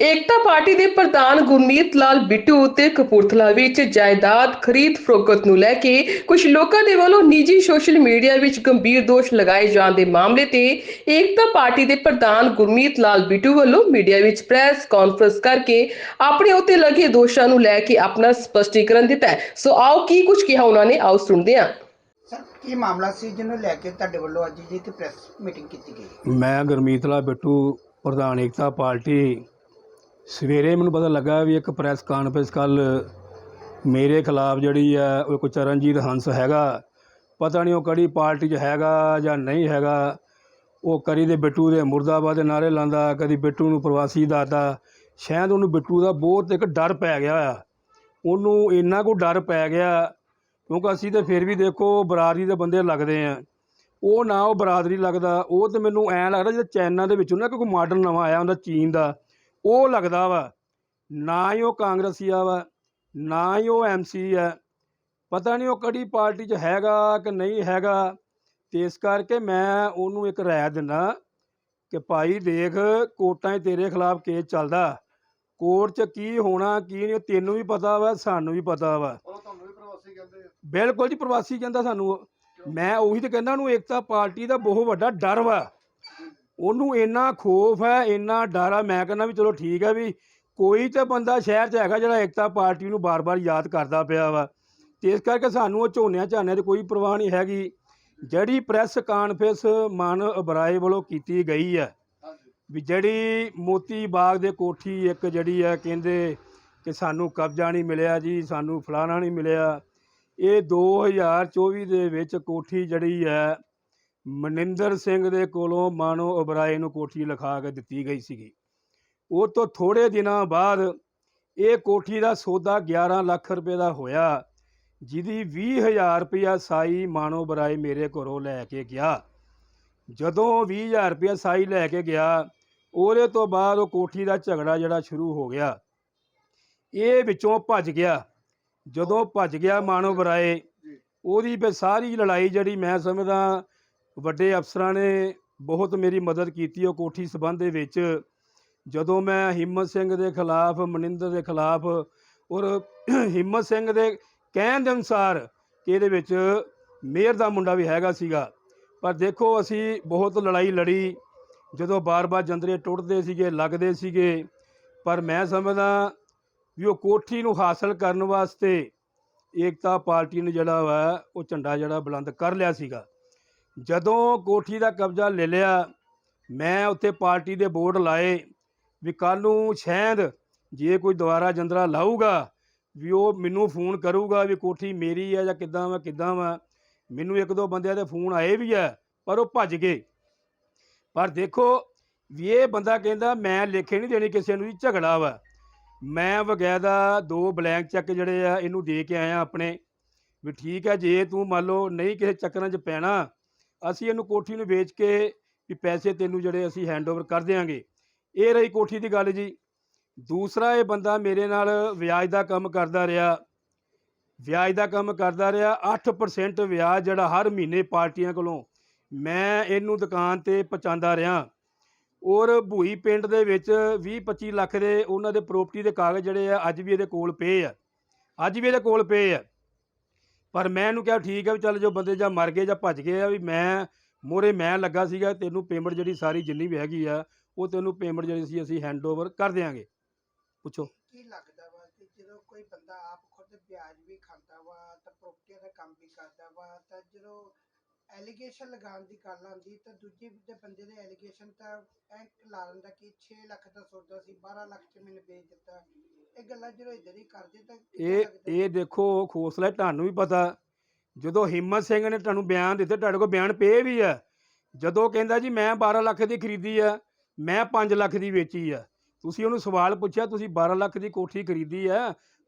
ਏਕਤਾ party ਦੇ ਪ੍ਰਧਾਨ ਗੁਰਮੀਤ ਲਾਲ ਬਿੱਟੂ ਉਤੇ ਕਪੂਰਥਲਾ ਵਿੱਚ ਜਾਇਦਾਦ ਖਰੀਦ ਫਰੋਖਤ ਨੂੰ ਲੈ ਕੇ ਕੁਝ ਲੋਕਾਂ ਦੇ ਵੱਲੋਂ ਨਿੱਜੀ ਸੋਸ਼ਲ ਮੀਡੀਆ ਵਿੱਚ ਗੰਭੀਰ ਦੋਸ਼ ਲਗਾਏ ਜਾਣ ਦੇ ਮਾਮਲੇ ਤੇ ਏਕਤਾ ਪਾਰਟੀ ਦੇ ਪ੍ਰਧਾਨ ਗੁਰਮੀਤ ਲਾਲ ਬਿੱਟੂ ਵੱਲੋਂ ਮੀਡੀਆ ਵਿੱਚ ਪ੍ਰੈਸ ਕਾਨਫਰੰਸ ਕਰਕੇ ਆਪਣੇ ਉਤੇ ਲੱਗੇ ਦੋਸ਼ਾਂ ਨੂੰ ਲੈ ਕੇ ਆਪਣਾ ਸਪਸ਼ਟੀਕਰਨ ਦਿੱਤਾ ਹੈ। ਸੋ ਆਓ ਕੀ ਕੁਝ ਕਿਹਾ ਉਹਨਾਂ ਨੇ ਆਓ ਸੁਣਦੇ ਹਾਂ। ਸਰ ਕੀ ਮਾਮਲਾ ਸੀ ਜਿਹਨੂੰ ਲੈ ਕੇ ਤੁਹਾਡੇ ਵੱਲੋਂ ਅੱਜ ਜੀ ਤੇ ਪ੍ਰੈਸ ਮੀਟਿੰਗ ਕੀਤੀ ਗਈ? ਮੈਂ ਗੁਰਮੀਤਲਾ ਬਿੱਟੂ ਪ੍ਰਧਾਨ ਏਕਤਾ ਪਾਰਟੀ ਸਵੇਰੇ ਮੈਨੂੰ ਪਤਾ ਲੱਗਾ ਵੀ ਇੱਕ ਪ੍ਰੈਸ ਕਾਨਫਰੰਸ ਕੱਲ ਮੇਰੇ ਖਿਲਾਫ ਜਿਹੜੀ ਹੈ ਉਹ ਕੋਈ ਚਰਨਜੀਤ ਹੰਸ ਹੈਗਾ। ਪਤਾ ਨਹੀਂ ਉਹ ਕਿਹੜੀ ਪਾਰਟੀ 'ਚ ਹੈਗਾ ਜਾਂ ਨਹੀਂ ਹੈਗਾ। ਉਹ ਕਰੀ ਦੇ ਬਿੱਟੂ ਦੇ ਮੁਰਦਾਬਾਦ ਦੇ ਨਾਰੇ ਲਾਉਂਦਾ, ਕਦੀ ਬਿੱਟੂ ਨੂੰ ਪ੍ਰਵਾਸੀ ਦੱਸਦਾ। ਸ਼ਾਇਦ ਉਹਨੂੰ ਬਿੱਟੂ ਦਾ ਬਹੁਤ ਇੱਕ ਡਰ ਪੈ ਗਿਆ ਆ। ਉਹਨੂੰ ਇੰਨਾ ਕੁ ਡਰ ਪੈ ਗਿਆ, ਕਿਉਂਕਿ ਅਸੀਂ ਤਾਂ ਫਿਰ ਵੀ ਦੇਖੋ ਬਰਾਦਰੀ ਦੇ ਬੰਦੇ ਲੱਗਦੇ ਆ। ਉਹ ਨਾ ਉਹ ਬਰਾਦਰੀ ਲੱਗਦਾ, ਉਹ ਤੇ ਮੈਨੂੰ ਐਂ ਲੱਗਦਾ ਜਿਹੜਾ ਚਾਈਨਾ ਦੇ ਵਿੱਚੋਂ ਨਾ ਕੋਈ ਮਾਡਲ ਨਵਾਂ ਆਇਆ ਹੁੰਦਾ, ਚੀਨ ਦਾ। ਉਹ ਲੱਗਦਾ ਵਾ ਨਾ ਹੀ ਉਹ ਕਾਂਗਰਸੀ ਆ ਵਾ ਨਾ ਹੀ ਉਹ ਐਮਸੀ ਆ। ਪਤਾ ਨਹੀਂ ਉਹ ਕਿਹੜੀ ਪਾਰਟੀ 'ਚ ਹੈਗਾ ਕਿ ਨਹੀਂ ਹੈਗਾ। ਤੇ ਇਸ ਕਰਕੇ ਮੈਂ ਉਹਨੂੰ ਇੱਕ ਰਾਏ ਦਿੰਦਾ ਕਿ ਭਾਈ ਦੇਖ ਕੋਰਟਾਂ 'ਚ ਤੇਰੇ ਖਿਲਾਫ ਕੇਸ ਚੱਲਦਾ। ਕੋਰਟ 'ਚ ਕੀ ਹੋਣਾ ਕੀ ਨਹੀਂ ਤੈਨੂੰ ਵੀ ਪਤਾ ਵਾ ਸਾਨੂੰ ਵੀ ਪਤਾ ਵਾ। ਬਿਲਕੁਲ ਜੀ ਪ੍ਰਵਾਸੀ ਕਹਿੰਦਾ ਸਾਨੂੰ। ਮੈਂ ਉਹੀ ਤੇ ਕਹਿੰਦਾ ਉਹਨੂੰ ਏਕਤਾ ਪਾਰਟੀ ਦਾ ਬਹੁਤ ਵੱਡਾ ਡਰ ਵਾ। ਉਹਨੂੰ ਇੰਨਾ ਖੋਫ ਹੈ, ਇੰਨਾ ਡਰ ਆ ਮੈਂ ਕਹਿੰਦਾ ਵੀ ਚਲੋ ਠੀਕ ਹੈ ਵੀ ਕੋਈ ਤਾਂ ਬੰਦਾ ਸ਼ਹਿਰ 'ਚ ਹੈਗਾ ਜਿਹੜਾ ਏਕਤਾ ਪਾਰਟੀ ਨੂੰ ਬਾਰ-ਬਾਰ ਯਾਦ ਕਰਦਾ ਪਿਆ ਵਾ ਤੇ ਇਸ ਕਰਕੇ ਸਾਨੂੰ ਉਹ ਝੋਨਿਆਂ ਝਾਨਿਆਂ ਦੀ ਕੋਈ ਪਰਵਾਹ ਨਹੀਂ ਹੈਗੀ। ਜਿਹੜੀ ਪ੍ਰੈਸ ਕਾਨਫਰੰਸ ਮਾਨ ਅਬਰਾਏ ਵੱਲੋਂ ਕੀਤੀ ਗਈ ਹੈ ਵੀ ਜਿਹੜੀ ਮੋਤੀ ਬਾਗ ਦੇ ਕੋਠੀ ਇੱਕ ਜਿਹੜੀ ਹੈ ਕਹਿੰਦੇ ਕਿ ਸਾਨੂੰ ਕਬਜ਼ਾ ਨਹੀਂ ਮਿਲਿਆ ਜੀ, ਸਾਨੂੰ ਫਲਾਣਾ ਨਹੀਂ ਮਿਲਿਆ। ਇਹ 2024 ਦੇ ਵਿੱਚ ਕੋਠੀ ਜਿਹੜੀ ਹੈ ਮਨਿੰਦਰ ਸਿੰਘ ਦੇ ਕੋਲੋਂ ਮਾਨੋ ਉਬਰਾਏ ਨੂੰ ਕੋਠੀ ਲਿਖਾ ਕੇ ਦਿੱਤੀ ਗਈ ਸੀਗੀ। ਉਹ ਤੋਂ ਥੋੜੇ ਦਿਨਾਂ ਬਾਅਦ ਇਹ ਕੋਠੀ ਦਾ ਸੌਦਾ 11 ਲੱਖ ਰੁਪਏ ਦਾ ਹੋਇਆ ਜਿਹਦੀ 20000 ਰੁਪਇਆ ਸਾਈ ਮਾਨੋ ਉਬਰਾਏ ਮੇਰੇ ਘਰੋਂ ਲੈ ਕੇ ਗਿਆ। ਜਦੋਂ 20000 ਰੁਪਇਆ ਸਾਈ ਲੈ ਕੇ ਗਿਆ ਉਹਦੇ ਤੋਂ ਬਾਅਦ ਉਹ ਕੋਠੀ ਦਾ ਝਗੜਾ ਜਿਹੜਾ ਸ਼ੁਰੂ ਹੋ ਗਿਆ। ਇਹ ਵਿੱਚੋਂ ਭੱਜ ਗਿਆ। ਜਦੋਂ ਭੱਜ ਗਿਆ ਮਾਨੋ ਬਰਾਏ ਉਹਦੀ ਫਿਰ ਸਾਰੀ ਲੜਾਈ ਜਿਹੜੀ ਮੈਂ ਸਮਝਦਾ ਵੱਡੇ ਅਫਸਰਾਂ ਨੇ ਬਹੁਤ ਮੇਰੀ ਮਦਦ ਕੀਤੀ ਉਹ ਕੋਠੀ ਸਬੰਧ ਦੇ ਵਿੱਚ। ਜਦੋਂ ਮੈਂ ਹਿੰਮਤ ਸਿੰਘ ਦੇ ਖਿਲਾਫ, ਮਨਿੰਦਰ ਦੇ ਖਿਲਾਫ ਔਰ ਹਿੰਮਤ ਸਿੰਘ ਦੇ ਕਹਿਣ ਦੇ ਅਨੁਸਾਰ ਕਿ ਇਹਦੇ ਵਿੱਚ ਮੇਅਰ ਦਾ ਮੁੰਡਾ ਵੀ ਹੈਗਾ ਸੀਗਾ। ਪਰ ਦੇਖੋ ਅਸੀਂ ਬਹੁਤ ਲੜਾਈ ਲੜੀ, ਜਦੋਂ ਬਾਰ-ਬਾਰ ਜੰਦਰੇ ਟੁੱਟਦੇ ਸੀਗੇ, ਲੱਗਦੇ ਸੀਗੇ, ਪਰ ਮੈਂ ਸਮਝਦਾ ਵੀ ਉਹ ਕੋਠੀ ਨੂੰ ਹਾਸਲ ਕਰਨ ਵਾਸਤੇ ਏਕਤਾ ਪਾਰਟੀ ਨੇ ਜਿਹੜਾ ਵਾ ਉਹ ਝੰਡਾ ਜਿਹੜਾ ਬੁਲੰਦ ਕਰ ਲਿਆ ਸੀਗਾ। ਜਦੋਂ ਕੋਠੀ ਦਾ ਕਬਜ਼ਾ ਲੈ ਲਿਆ, ਮੈਂ ਉੱਥੇ ਪਾਰਟੀ ਦੇ ਬੋਰਡ ਲਾਏ ਵੀ ਕੱਲ ਨੂੰ ਸ਼ਾਇਦ ਜੇ ਕੋਈ ਦੁਬਾਰਾ ਜੰਦਰਾ ਲਾਊਗਾ ਵੀ ਉਹ ਮੈਨੂੰ ਫੋਨ ਕਰੂਗਾ ਵੀ ਕੋਠੀ ਮੇਰੀ ਆ ਜਾਂ ਕਿੱਦਾਂ ਵਾ ਕਿੱਦਾਂ ਵਾ। ਮੈਨੂੰ ਇੱਕ ਦੋ ਬੰਦਿਆਂ ਦੇ ਫੋਨ ਆਏ ਵੀ ਆ, ਪਰ ਉਹ ਭੱਜ ਗਏ। ਪਰ ਦੇਖੋ ਵੀ ਇਹ ਬੰਦਾ ਕਹਿੰਦਾ, ਮੈਂ ਲਿਖੇ ਨਹੀਂ ਦੇਣੀ ਕਿਸੇ ਨੂੰ ਵੀ ਝਗੜਾ ਵਾ। ਮੈਂ ਵਗੈਦਾ ਦੋ ਬਲੈਂਕ ਚੈੱਕ ਜਿਹੜੇ ਆ, ਇਹਨੂੰ ਦੇ ਕੇ ਆਇਆ ਆਪਣੇ ਵੀ ਠੀਕ ਹੈ ਜੇ ਤੂੰ ਮੰਨ ਲਓ ਨਹੀਂ ਕਿਸੇ ਚੱਕਰਾਂ 'ਚ ਪੈਣਾ ਅਸੀਂ ਇਹਨੂੰ ਕੋਠੀ ਨੂੰ ਵੇਚ ਕੇ ਵੀ ਪੈਸੇ ਤੈਨੂੰ ਜਿਹੜੇ ਅਸੀਂ ਹੈਂਡਓਵਰ ਕਰ ਦਿਆਂਗੇ। ਇਹ ਰਹੀ ਕੋਠੀ ਦੀ ਗੱਲ ਜੀ। ਦੂਸਰਾ ਇਹ ਬੰਦਾ ਮੇਰੇ ਨਾਲ ਵਿਆਜ ਦਾ ਕੰਮ ਕਰਦਾ ਰਿਹਾ। ਵਿਆਜ ਦਾ ਕੰਮ ਕਰਦਾ ਰਿਹਾ। 8% ਵਿਆਜ ਜਿਹੜਾ ਹਰ ਮਹੀਨੇ ਪਾਰਟੀਆਂ ਕੋਲੋਂ ਮੈਂ ਇਹਨੂੰ ਦੁਕਾਨ ਤੇ ਪਹੁੰਚਾਉਂਦਾ ਰਿਹਾ। ਔਰ ਭੂਈ ਪਿੰਡ ਦੇ ਵਿੱਚ 20-25 ਲੱਖ ਦੇ ਉਹਨਾਂ ਦੇ ਪ੍ਰਾਪਰਟੀ ਦੇ ਕਾਗਜ਼ ਜਿਹੜੇ ਆ, ਅੱਜ ਵੀ ਇਹਦੇ ਕੋਲ ਪਏ ਆ। ਅੱਜ ਵੀ ਇਹਦੇ ਕੋਲ ਪਏ ਆ। ਪਰ ਮੈਂ ਇਹਨੂੰ ਕਿਹਾ, ਠੀਕ ਹੈ ਵੀ ਚੱਲ ਜੋ ਬੰਦੇ ਜਾਂ ਮਰ ਗਏ ਜਾਂ ਭੱਜ ਗਏ ਆ, ਵੀ ਮੈਂ, ਮੋਰੇ ਮੈਂ ਲੱਗਾ ਸੀਗਾ, ਤੈਨੂੰ ਪੇਮੈਂਟ ਜਿਹੜੀ ਸਾਰੀ ਜਿੰਨੀ ਵੀ ਹੈਗੀ ਆ, ਉਹ ਤੈਨੂੰ ਪੇਮੈਂਟ ਜਿਹੜੀ ਸੀ ਅਸੀਂ ਹੈਂਡਓਵਰ ਕਰ ਦਿਆਂਗੇ। ਪੁੱਛੋ। ਕੀ ਲੱਗਦਾ ਵਾ ਕਿ ਜਦੋਂ ਕੋਈ ਬੰਦਾ ਆਪ ਖੁਦ ਵਿਆਜ ਵੀ ਖਾਂਦਾ ਵਾ, ਤਾਂ ਪ੍ਰੋਪਰਟੀਆਂ ਦਾ ਕੰਮ ਵੀ ਕਰਦਾ ਵਾ, ਤਾਂ ਜਦੋਂ ਐਲੀਗੇਸ਼ਨ ਲਗਾਉਣ ਦੀ ਗੱਲ ਆਉਂਦੀ ਤਾਂ ਦੂਜੇ ਦੇ ਬੰਦੇ ਦੇ ਐਲੀਗੇਸ਼ਨ ਤਾਂ ਐ ਲਾ ਲੈਂਦਾ ਕਿ 6 ਲੱਖ ਦਾ ਸੌਦਾ ਸੀ 12 ਲੱਖ ਚ ਮੈਨੂੰ ਵੇਚ ਦਿੱਤਾ। ਇਹ ਗੱਲਾਂ ਜਦੋਂ ਇਧਰ ਹੀ ਕਰਦੇ ਤਾਂ ਕਿੱਦਾਂ ਇਹ ਲੱਗਦਾ? ਇਹ ਦੇਖੋ ਖੋਸਲਾ ਤੁਹਾਨੂੰ ਵੀ ਪਤਾ ਜਦੋਂ ਹਿੰਮਤ ਸਿੰਘ ਨੇ ਤੁਹਾਨੂੰ ਬਿਆਨ ਦਿੱਤੇ ਤੁਹਾਡੇ ਕੋਲ ਬਿਆਨ ਪਏ ਵੀ ਆ। ਜਦੋਂ ਕਹਿੰਦਾ ਜੀ ਮੈਂ 12 ਲੱਖ ਦੀ ਖਰੀਦੀ ਆ ਮੈਂ 5 ਲੱਖ ਦੀ ਵੇਚੀ ਆ। ਤੁਸੀਂ ਉਹਨੂੰ ਸਵਾਲ ਪੁੱਛਿਆ ਤੁਸੀਂ 12 ਲੱਖ ਦੀ ਕੋਠੀ ਖਰੀਦੀ ਆ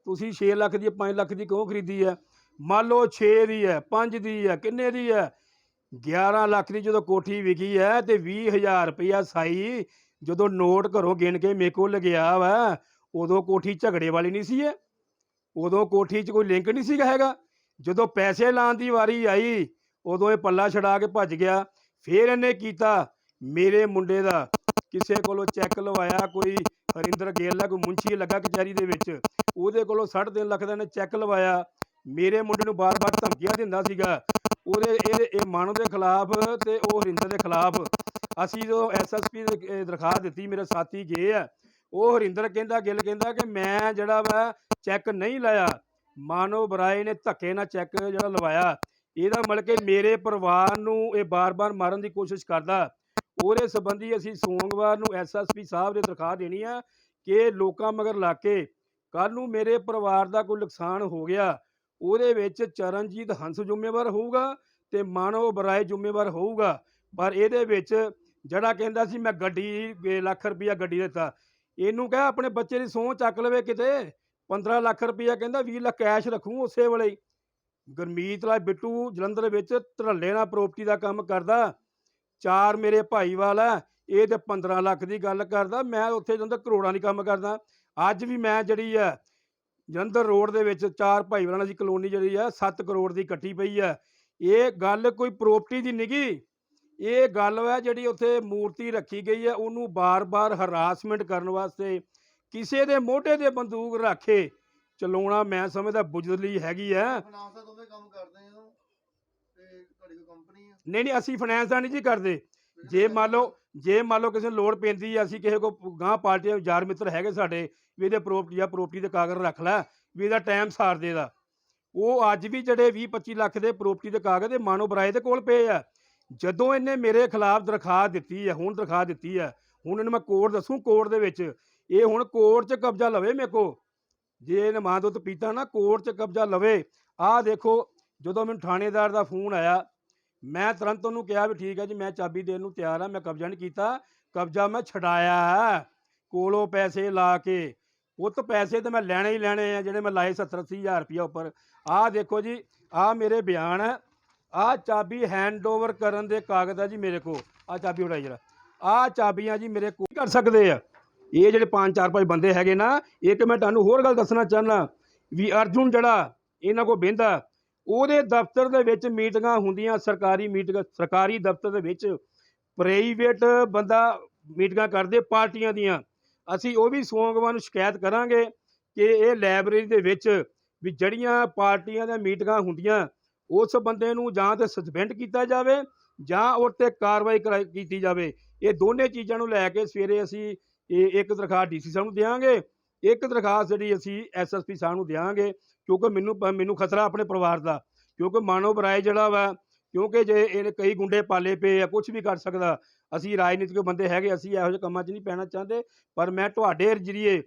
ਤੁਸੀਂ 6 ਲੱਖ ਦੀ 5 ਲੱਖ ਦੀ ਕਿਉਂ ਖਰੀਦੀ ਆ? ਮੰਨ ਲਓ 6 ਦੀ ਹੈ 5 ਦੀ ਹੈ ਕਿੰਨੇ ਦੀ ਹੈ 11 ਲੱਖ ਦੀ ਜਦੋਂ ਕੋਠੀ ਵਿਕੀ ਹੈ ਤੇ 20000 ਰੁਪਇਆ ਸਾਈ ਜਦੋਂ ਨੋਟ ਘਰੋਂ ਗਿਣ ਕੇ ਮੇਰੇ ਕੋਲ ਲਗਿਆ ਵਾ, ਉਦੋਂ ਕੋਠੀ ਝਗੜੇ ਵਾਲੀ ਨਹੀਂ ਸੀ ਇਹ। ਉਦੋਂ ਕੋਠੀ 'ਚ ਕੋਈ ਲਿੰਕ ਨਹੀਂ ਸੀਗਾ ਹੈਗਾ। ਜਦੋਂ ਪੈਸੇ ਲਾਉਣ ਦੀ ਵਾਰੀ ਆਈ, ਉਦੋਂ ਇਹ ਪੱਲਾ ਛਡਾ ਕੇ ਭੱਜ ਗਿਆ। ਫਿਰ ਇਹਨੇ ਕੀਤਾ ਮੇਰੇ ਮੁੰਡੇ ਦਾ। ਕਿਸੇ ਕੋਲੋਂ ਚੈੱਕ ਲਵਾਇਆ ਕੋਈ ਹਰਿੰਦਰ ਗੇਲ ਦਾ, ਕੋਈ ਮੁੰਸ਼ੀ ਲੱਗਾ ਕਚਹਿਰੀ ਦੇ ਵਿੱਚ। ਉਹਦੇ ਕੋਲੋਂ 3.5 ਲੱਖ ਦਾ ਇਹਨੇ ਚੈੱਕ ਲਵਾਇਆ। ਮੇਰੇ ਮੁੰਡੇ ਨੂੰ ਬਾਰ-ਬਾਰ ਧਮਕੀਆਂ ਦਿੰਦਾ ਸੀਗਾ। ਉਹਦੇ, ਇਹ ਇਹ ਮਾਨਵ ਦੇ ਖਿਲਾਫ ਤੇ ਉਹ ਹਰਿੰਦਰ ਦੇ ਖਿਲਾਫ। ਅਸੀਂ ਜਦੋਂ ਐਸਐਸਪੀ ਦੇ ਦਰਖਾਸਤ ਦਿੱਤੀ, ਮੇਰੇ ਸਾਥੀ ਗਏ ਆ ਉਹ ਹਰਿੰਦਰ ਕਹਿੰਦਾ, ਗਿੱਲ ਕਹਿੰਦਾ ਕਿ ਮੈਂ ਜਿਹੜਾ ਵਾ ਚੈੱਕ ਨਹੀਂ ਲਾਇਆ। ਮਾਨੋ ਬਰਾਏ ਨੇ ਧੱਕੇ ਨਾਲ ਚੈੱਕ ਜਿਹੜਾ ਲਵਾਇਆ। ਇਹਦਾ ਮਤਲਬ ਕਿ ਮੇਰੇ ਪਰਿਵਾਰ ਨੂੰ ਇਹ ਬਾਰ-ਬਾਰ ਮਾਰਨ ਦੀ ਕੋਸ਼ਿਸ਼ ਕਰਦਾ। ਉਹਦੇ ਸੰਬੰਧੀ ਅਸੀਂ ਸੋਮਵਾਰ ਨੂੰ ਐਸਐਸਪੀ ਸਾਹਿਬ ਦੇ ਦਰਖਾਸਤ ਦੇਣੀ ਆ ਕਿ ਲੋਕਾਂ ਮਗਰ ਲਾ ਕੇ ਕੱਲ ਨੂੰ ਮੇਰੇ ਪਰਿਵਾਰ ਦਾ ਕੋਈ ਨੁਕਸਾਨ ਹੋ ਗਿਆ। ਉਹਦੇ ਵਿੱਚ ਚਰਨਜੀਤ ਹੰਸ ਜ਼ਿੰਮੇਵਾਰ ਹੋਊਗਾ ਤੇ ਮਾਨਵ ਬਰਾਏ ਜ਼ਿੰਮੇਵਾਰ ਹੋਊਗਾ। ਪਰ ਇਹਦੇ ਵਿੱਚ ਜਿਹੜਾ ਕਹਿੰਦਾ ਸੀ, ਮੈਂ ਗੱਡੀ ਲੱਖ ਰੁਪਇਆ ਗੱਡੀ ਦਿੱਤਾ। ਇਹਨੂੰ ਕਹਿ ਆਪਣੇ ਬੱਚੇ ਦੀ ਸਹੁੰ ਚੱਕ ਲਵੇ ਕਿਤੇ। 15 ਲੱਖ ਰੁਪਇਆ ਕਹਿੰਦਾ 20 ਲੱਖ ਕੈਸ਼ ਰੱਖੂ ਉਸੇ ਵੇਲੇ ਹੀ। ਗੁਰਮੀਤ ਲਾਲ ਬਿੱਟੂ ਜਲੰਧਰ ਵਿੱਚ ਧਰੱਲੇ ਨਾਲ ਪ੍ਰਾਪਰਟੀ ਦਾ ਕੰਮ ਕਰਦਾ। ਚਾਰ ਮੇਰੇ ਭਾਈਵਾਲ ਆ, ਇਹ ਤੇ 15 ਲੱਖ ਦੀ ਗੱਲ ਕਰਦਾ। ਮੈਂ ਉੱਥੇ ਜਾਂਦਾ ਕਰੋੜਾਂ ਦੀ ਕੰਮ ਕਰਦਾ। ਅੱਜ ਵੀ ਮੈਂ ਜਿਹੜੀ ਆ ਜਲੰਧਰ ਰੋਡ ਦੇ ਵਿੱਚ ਚਾਰ ਭਾਈਵਾਲਾਂ ਦੀ ਕਲੋਨੀ ਜਿਹੜੀ ਆ 7 ਕਰੋੜ ਦੀ ਇਕੱਠੀ ਪਈ ਆ। ਇਹ ਗੱਲ ਕੋਈ ਪ੍ਰਾਪਰਟੀ ਦੀ ਨਿਗੀ। ਇਹ ਗੱਲ ਹੈ ਜਿਹੜੀ ਉੱਥੇ ਮੂਰਤੀ ਰੱਖੀ ਗਈ ਹੈ ਉਹਨੂੰ ਬਾਰ-ਬਾਰ ਹਰਾਸਮੈਂਟ ਕਰਨ ਵਾਸਤੇ ਕਿਸੇ ਦੇ ਮੋਢੇ ਤੇ ਬੰਦੂਕ ਰੱਖੇ ਚਲਾਉਣਾ ਮੈਂ ਸਮਝਦਾ ਬੁਜਦਲੀ ਹੈਗੀ ਆ। ਫਾਈਨਾਂਸ ਦਾ ਦੋਵੇਂ ਕੰਮ ਕਰਦੇ ਹੋ ਤੇ ਤੁਹਾਡੀ ਕੋਈ ਕੰਪਨੀ ਆ? ਨਹੀਂ ਨਹੀਂ ਅਸੀਂ ਫਾਈਨੈਂਸ ਦਾ ਨਹੀਂ ਜੀ ਕਰਦੇ। ਜੇ ਮੰਨ ਲਓ, ਜੇ ਮੰਨ ਲਓ ਕਿਸੇ ਨੂੰ ਲੋੜ ਪੈਂਦੀ ਆ, ਅਸੀਂ ਕਿਸੇ ਕੋ ਗਾਂ ਪਾਰਟੀਆਂ ਯਾਰ ਮਿੱਤਰ ਹੈਗੇ ਸਾਡੇ, ਵੀ ਇਹਦੇ ਪ੍ਰਾਪਰਟੀ ਜਾਂ ਪ੍ਰੋਪਰਟੀ ਦੇ ਕਾਗਜ਼ ਰੱਖ ਲੈ, ਵੀ ਇਹਦਾ ਟਾਈਮ ਸਾਰ ਦੇ ਦਾ ਉਹ ਅੱਜ ਵੀ ਜਿਹੜੇ 20 25 ਲੱਖ ਦੇ ਪ੍ਰੋਪਰਟੀ ਦੇ ਕਾਗਜ਼ ਦੇ ਮਾਨੋ ਬਰਾਏ ਦੇ ਕੋਲ ਪਏ ਆ। ਜਦੋਂ ਇਹਨੇ ਮੇਰੇ ਖਿਲਾਫ ਦਰਖਾਸਤ ਦਿੱਤੀ ਹੈ ਹੁਣ ਦਰਖਾਸਤ ਦਿੱਤੀ ਹੈ ਹੁਣ ਇਹਨੂੰ ਮੈਂ ਕੋਰਟ ਦੱਸੂ ਕੋਰਟ ਦੇ ਵਿੱਚ, ਇਹ ਹੁਣ ਕੋਰਟ 'ਚ ਕਬਜ਼ਾ ਲਵੇ ਮੇਰੇ ਕੋ ਜੇ ਇਹਨੇ ਮਾਂ ਦੁੱਧ ਪੀਤਾ ਨਾ ਕੋਰਟ 'ਚ ਕਬਜ਼ਾ ਲਵੇ। ਆਹ ਦੇਖੋ, ਜਦੋਂ ਮੈਨੂੰ ਥਾਣੇਦਾਰ ਦਾ ਫੋਨ ਆਇਆ ਮੈਂ ਤੁਰੰਤ ਉਹਨੂੰ ਕਿਹਾ ਵੀ ਠੀਕ ਹੈ ਜੀ, ਮੈਂ ਚਾਬੀ ਦੇਣ ਨੂੰ ਤਿਆਰ ਹਾਂ, ਮੈਂ ਕਬਜ਼ਾ ਨਹੀਂ ਕੀਤਾ, ਕਬਜ਼ਾ ਮੈਂ ਛਡਾਇਆ ਹੈ। ਕੋਲੋਂ ਪੈਸੇ ਲਾ ਕੇ, ਪੁੱਤ ਪੈਸੇ ਤੇ ਮੈਂ ਲੈਣੇ ਹੀ ਲੈਣੇ ਆ, ਜਿਹੜੇ ਮੈਂ ਲਾਏ 70 ਅੱਸੀ ਹਜ਼ਾਰ ਰੁਪਇਆ ਉੱਪਰ। ਆਹ ਦੇਖੋ ਜੀ, ਆਹ ਮੇਰੇ ਬਿਆਨ ਹੈ, ਆਹ ਚਾਬੀ ਹੈਂਡਓਵਰ ਕਰਨ ਦੇ ਕਾਗਜ਼ ਆ ਜੀ ਮੇਰੇ ਕੋਲ। ਆਹ ਚਾਬੀ ਉਡਾਈ ਜਰਾ। ਆਹ ਚਾਬੀਆਂ ਜੀ ਮੇਰੇ ਕੋਲ ਕਰ ਸਕਦੇ ਆ? ਇਹ ਜਿਹੜੇ ਪੰਜ ਚਾਰ ਪੰਜ ਬੰਦੇ ਹੈਗੇ ਨਾ, ਇੱਕ ਮੈਂ ਤੁਹਾਨੂੰ ਹੋਰ ਗੱਲ ਦੱਸਣਾ ਚਾਹੁੰਦਾ, ਵੀ ਅਰਜੁਨ ਜਿਹੜਾ, ਇਹਨਾਂ ਕੋ ਬਹਿੰਦਾ ਉਹਦੇ ਦਫ਼ਤਰ ਦੇ ਵਿੱਚ ਮੀਟਿੰਗਾਂ ਹੁੰਦੀਆਂ, ਸਰਕਾਰੀ ਮੀਟਿੰਗ, ਸਰਕਾਰੀ ਦਫ਼ਤਰ ਦੇ ਵਿੱਚ ਪ੍ਰਾਈਵੇਟ ਬੰਦਾ ਮੀਟਿੰਗਾਂ ਕਰਦੇ ਪਾਰਟੀਆਂ ਦੀਆਂ। ਅਸੀਂ ਉਹ ਵੀ ਸੋਮਵਾਰ ਨੂੰ ਸ਼ਿਕਾਇਤ ਕਰਾਂਗੇ ਕਿ ਇਹ ਲਾਇਬ੍ਰੇਰੀ ਦੇ ਵਿੱਚ ਵੀ ਜਿਹੜੀਆਂ ਪਾਰਟੀਆਂ ਦੀਆਂ ਮੀਟਿੰਗਾਂ ਹੁੰਦੀਆਂ, ਉਸ ਬੰਦੇ ਨੂੰ ਜਾਂ ਤੇ ਸਸਪੈਂਡ ਕੀਤਾ ਜਾਵੇ ਜਾਂ ਉਹ ਤੇ ਕਾਰਵਾਈ ਕਰਾਈ, ਕੀਤੀ ਜਾਵੇ। ਇਹ ਦੋਨੇ ਚੀਜ਼ਾਂ ਨੂੰ ਲੈ ਕੇ ਸਵੇਰੇ ਅਸੀਂ ਇਹ ਇੱਕ ਦਰਖਾਸਤ ਡੀਸੀ ਸਾਹਿਬ ਨੂੰ ਦੇਵਾਂਗੇ ਇੱਕ ਦਰਖਾਸਤ ਜਿਹੜੀ ਅਸੀਂ ਐਸਐਸਪੀ ਸਾਹਿਬ ਨੂੰ ਦਿਆਂਗੇ, ਕਿਉਂਕਿ ਮੈਨੂੰ ਪ- ਮੈਨੂੰ ਖਤਰਾ ਆਪਣੇ ਪਰਿਵਾਰ ਦਾ, ਕਿਉਂਕਿ ਮਾਨਵ ਰਾਏ ਜਿਹੜਾ ਵਾ, ਕਿਉਂਕਿ ਜੇ ਇਹਨੇ ਕਈ ਗੁੰਡੇ ਪਾਲੇ ਪਏ ਆ ਕੁਝ ਵੀ ਕਰ ਸਕਦਾ, ਅਸੀਂ ਰਾਜਨੀਤਿਕ ਬੰਦੇ ਹੈਗੇ, ਅਸੀਂ ਇਹੋ ਜਿਹੇ ਕੰਮਾਂ 'ਚ ਨਹੀਂ ਪੈਣਾ ਚਾਹੁੰਦੇ, ਪਰ ਮੈਂ ਤੁਹਾਡੇ ਜਰੀਏ,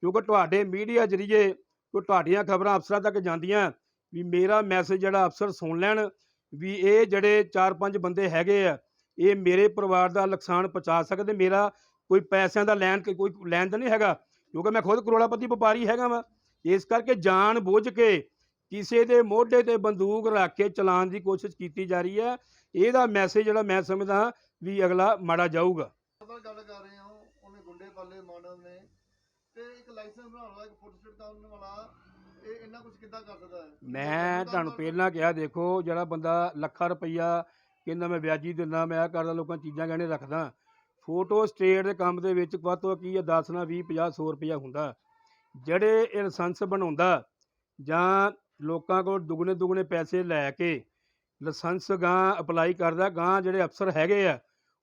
ਕਿਉਂਕਿ ਤੁਹਾਡੇ ਮੀਡੀਆ ਜਰੀਏ ਕੋ ਤੁਹਾਡੀਆਂ ਖਬਰਾਂ ਅਫਸਰਾਂ ਤੱਕ ਜਾਂਦੀਆਂ, ਵੀ ਮੇਰਾ ਮੈਸੇਜ ਜਿਹੜਾ ਅਫਸਰ ਸੁਣ ਲੈਣ, ਵੀ ਇਹ ਜਿਹੜੇ ਚਾਰ ਪੰਜ ਬੰਦੇ ਹੈਗੇ ਆ, ਇਹ ਮੇਰੇ ਪਰਿਵਾਰ ਦਾ ਨੁਕਸਾਨ ਪਹੁੰਚਾ ਸਕਦੇ, ਮੇਰਾ ਕੋਈ ਪੈਸਿਆਂ ਦਾ ਲੈਣ, ਕੋਈ ਲੈਣ ਤਾਂ ਨਹੀਂ ਹੈਗਾ ਕਿਉਂਕਿ ਮੈਂ ਖੁਦ ਕਰੋੜਾਪਤੀ ਵਪਾਰੀ ਹੈਗਾ ਵਾਂ। ਇਸ ਕਰਕੇ ਜਾਣ ਬੁੱਝ ਕੇ ਕਿਸੇ ਦੇ ਮੋਢੇ ਤੇ ਬੰਦੂਕ ਰੱਖ ਕੇ ਚਲਾਉਣ ਦੀ ਕੋਸ਼ਿਸ਼ ਕੀਤੀ ਜਾ ਰਹੀ ਹੈ। ਇਹਦਾ ਮੈਸੇਜ ਜਿਹੜਾ ਮੈਂ ਸਮਝਦਾ ਵੀ ਅਗਲਾ ਮਾੜਾ ਜਾਊਗਾ। ਆਪਾਂ ਗੱਲ ਕਰ ਰਹੇ ਹਾਂ ਉਹਨੇ ਗੁੰਡੇ ਪਾਲੇ ਮਾਨਵ ਨੇ ਤੇ ਇੱਕ ਲਾਇਸੈਂਸ ਬਣਾਉਣ ਵਾਲਾ ਇੱਕ ਫੋਟੋ ਕਰਨ ਵਾਲਾ ਇਹ ਇੰਨਾ ਕੁਝ ਕਿੱਦਾਂ ਕਰ ਸਕਦਾ ਹੈ? ਮੈਂ ਤੁਹਾਨੂੰ ਪਹਿਲਾਂ ਕਿਹਾ ਦੇਖੋ ਜਿਹੜਾ ਬੰਦਾ ਲੱਖਾਂ ਰੁਪਈਆ ਕਹਿੰਦਾ ਮੈਂ ਵਿਆਜੀ ਦਿੰਦਾ ਮੈਂ ਆਹ ਕਰਦਾ ਲੋਕਾਂ ਚੀਜ਼ਾਂ ਗਹਿਣੇ ਰੱਖਦਾ। ਫੋਟੋ ਸਟੇਟ ਦੇ ਕੰਮ ਦੇ ਵਿੱਚ ਵੱਧ ਤੋਂ ਕੀ ਹੈ 10 ਨਾਲ 20 50 100 ਰੁਪਈਆ ਹੁੰਦਾ। ਜਿਹੜੇ ਇਹ ਲਾਇਸੈਂਸ ਬਣਾਉਂਦਾ, ਜਾਂ ਲੋਕਾਂ ਕੋਲ ਦੁੱਗਣੇ ਦੁੱਗਣੇ ਪੈਸੇ ਲੈ ਕੇ ਲਾਇਸੈਂਸ ਗਾਂ ਅਪਲਾਈ ਕਰਦਾ ਗਾਂ ਜਿਹੜੇ ਅਫਸਰ ਹੈਗੇ ਆ,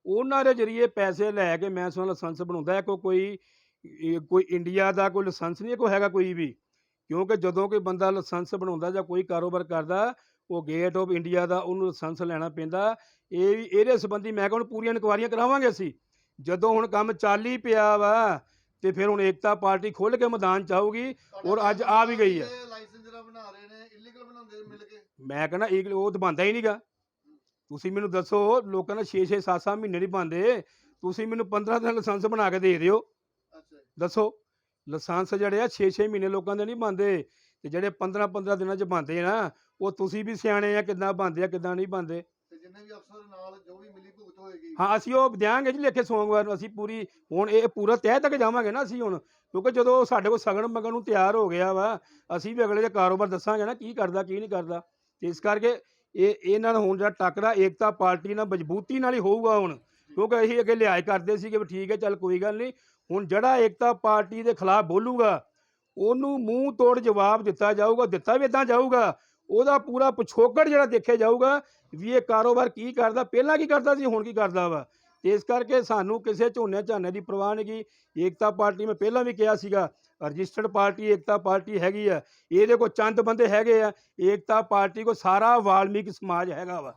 ਉਹਨਾਂ ਦੇ ਜਰੀਏ ਪੈਸੇ ਲੈ ਕੇ ਮੈਂ ਸੁਣ ਲਾਇਸੈਂਸ ਬਣਾਉਂਦਾ ਹੈ ਕੋਈ ਕੋਈ ਇੰਡੀਆ ਦਾ ਕੋਈ ਲਾਇਸੈਂਸ ਨਹੀਂ ਕੋਈ ਹੈਗਾ ਕੋਈ ਵੀ। ਕਿਉਂਕਿ ਜਦੋਂ ਕੋਈ ਬੰਦਾ ਲਾਇਸੈਂਸ ਬਣਾਉਂਦਾ ਜਾਂ ਕੋਈ ਕਾਰੋਬਾਰ ਕਰਦਾ, ਉਹ ਗੇਟ ਆਫ ਇੰਡੀਆ ਦਾ ਉਹਨੂੰ ਲਾਇਸੈਂਸ ਲੈਣਾ ਪੈਂਦਾ। ਇਹ ਵੀ, ਇਹਦੇ ਸੰਬੰਧੀ ਮੈਂ ਕਹਿੰਦਾ ਪੂਰੀਆਂ ਇਨਕੁਆਰੀਆਂ ਕਰਾਵਾਂਗੇ ਅਸੀਂ। ਜਦੋਂ ਹੁਣ ਕੰਮ ਚੱਲ ਹੀ ਪਿਆ ਵਾ ਤੇ ਫਿਰ ਹੁਣ ਏਕਤਾ ਪਾਰਟੀ ਖੁੱਲ ਕੇ ਮੈਦਾਨ ਚ ਆਊਗੀ ਔਰ ਅੱਜ ਆ ਵੀ ਗਈ ਹੈ। ਲਾਇਸੈਂਸ ਜਿਹੜਾ ਬਣਾ ਰਹੇ ਨੇ ਇਲੀਗਲ ਬਣਾਉਂਦੇ ਮਿਲ ਕੇ? ਮੈਂ ਕਹਿੰਦਾ ਇਹ ਉਹ ਤਾਂ ਬੰਦਾ ਹੀ ਨਹੀਂਗਾ ਤੁਸੀਂ ਮੈਨੂੰ ਦੱਸੋ ਲੋਕਾਂ ਨੇ 6 6 7 7 ਮਹੀਨੇ ਨਹੀਂ ਬੰਦੇ ਤੁਸੀਂ ਮੈਨੂੰ 15 ਦਿਨ ਲਾਇਸੈਂਸ ਬਣਾ ਕੇ ਦੇ ਦਿਓ। ਦੱਸੋ ਲਾਇਸੈਂਸ ਜਿਹੜੇ ਆ 6-6 ਮਹੀਨੇ ਲੋਕਾਂ ਦੇ ਨਹੀਂ ਬੰਦੇ ਤੇ ਜਿਹੜੇ 15-15 ਦਿਨਾਂ 'ਚ ਬੰਦੇ ਨਾ ਉਹ ਤੁਸੀਂ ਵੀ ਸਿਆਣੇ ਆ ਕਿੱਦਾਂ ਬੰਦੇ ਆ ਕਿੱਦਾਂ ਨਹੀਂ ਬੰਦੇ ਤੇ ਜਿੰਨੇ ਵੀ ਅਫਸਰ ਨਾਲ ਜੋ ਵੀ ਮਿਲੀ ਭੁਗਤ ਹੋਏਗੀ। ਹਾਂ, ਅਸੀਂ ਉਹ ਦਿਆਂਗੇ ਜੀ ਲਿਖੇ ਸੋਮਵਾਰ ਨੂੰ। ਅਸੀਂ ਪੂਰੀ, ਹੁਣ ਇਹ ਪੂਰਾ ਤਹਿ ਤੱਕ ਜਾਵਾਂਗੇ ਨਾ ਅਸੀਂ ਹੁਣ। ਕਿਉਂਕਿ ਜਦੋਂ ਸਾਡੇ ਕੋਲ ਸਗਨ ਮਗਨ ਨੂੰ ਤਿਆਰ ਹੋ ਗਿਆ ਵਾ, ਅਸੀਂ ਵੀ ਅਗਲੇ ਦੇ ਕਾਰੋਬਾਰ ਦੱਸਾਂਗੇ ਨਾ ਕੀ ਕਰਦਾ, ਕੀ ਨਹੀਂ ਕਰਦਾ। ਤੇ ਇਸ ਕਰਕੇ ਇਹ ਇਹਨਾਂ ਨਾਲ ਹੁਣ ਜਿਹੜਾ ਟੱਕਰਾ ਏਕਤਾ ਪਾਰਟੀ ਨਾਲ ਮਜ਼ਬੂਤੀ ਨਾਲ ਹੀ ਹੋਊਗਾ ਹੁਣ। ਕਿਉਂਕਿ ਅਸੀਂ ਅੱਗੇ ਲਿਹਾਜ਼ ਕਰਦੇ ਸੀ ਕਿ ਠੀਕ ਹੈ, ਚੱਲ ਕੋਈ ਗੱਲ ਨਹੀਂ। ਹੁਣ ਜਿਹੜਾ ਏਕਤਾ ਪਾਰਟੀ ਦੇ ਖਿਲਾਫ ਬੋਲੂਗਾ, ਉਹਨੂੰ ਮੂੰਹ ਤੋੜ ਜਵਾਬ ਦਿੱਤਾ ਜਾਊਗਾ, ਦਿੱਤਾ ਵੀ ਇਦਾਂ ਜਾਊਗਾ। ਉਹਦਾ ਪੂਰਾ ਪਿਛੋਕੜ ਜਿਹੜਾ ਦੇਖਿਆ ਜਾਊਗਾ ਵੀ ਇਹ ਕਾਰੋਬਾਰ ਕੀ ਕਰਦਾ, ਪਹਿਲਾਂ ਕੀ ਕਰਦਾ ਸੀ, ਹੁਣ ਕੀ ਕਰਦਾ ਵਾ। ਤੇ ਇਸ ਕਰਕੇ ਸਾਨੂੰ ਕਿਸੇ ਝੋਨੇ ਝਾਨੇ ਦੀ ਪਰਵਾਹ ਨਹੀਂ ਗੀ। ਏਕਤਾ ਪਾਰਟੀ ਮੈਂ ਪਹਿਲਾਂ ਵੀ ਕਿਹਾ ਸੀਗਾ, ਰਜਿਸਟਰਡ ਪਾਰਟੀ, ਏਕਤਾ ਪਾਰਟੀ ਹੈਗੀ ਆ। ਇਹਦੇ ਕੋਲ ਚੰਦ ਬੰਦੇ ਹੈਗੇ ਆ। ਏਕਤਾ ਪਾਰਟੀ ਕੋ ਸਾਰਾ ਵਾਲਮੀਕ ਸਮਾਜ ਹੈਗਾ ਵਾ।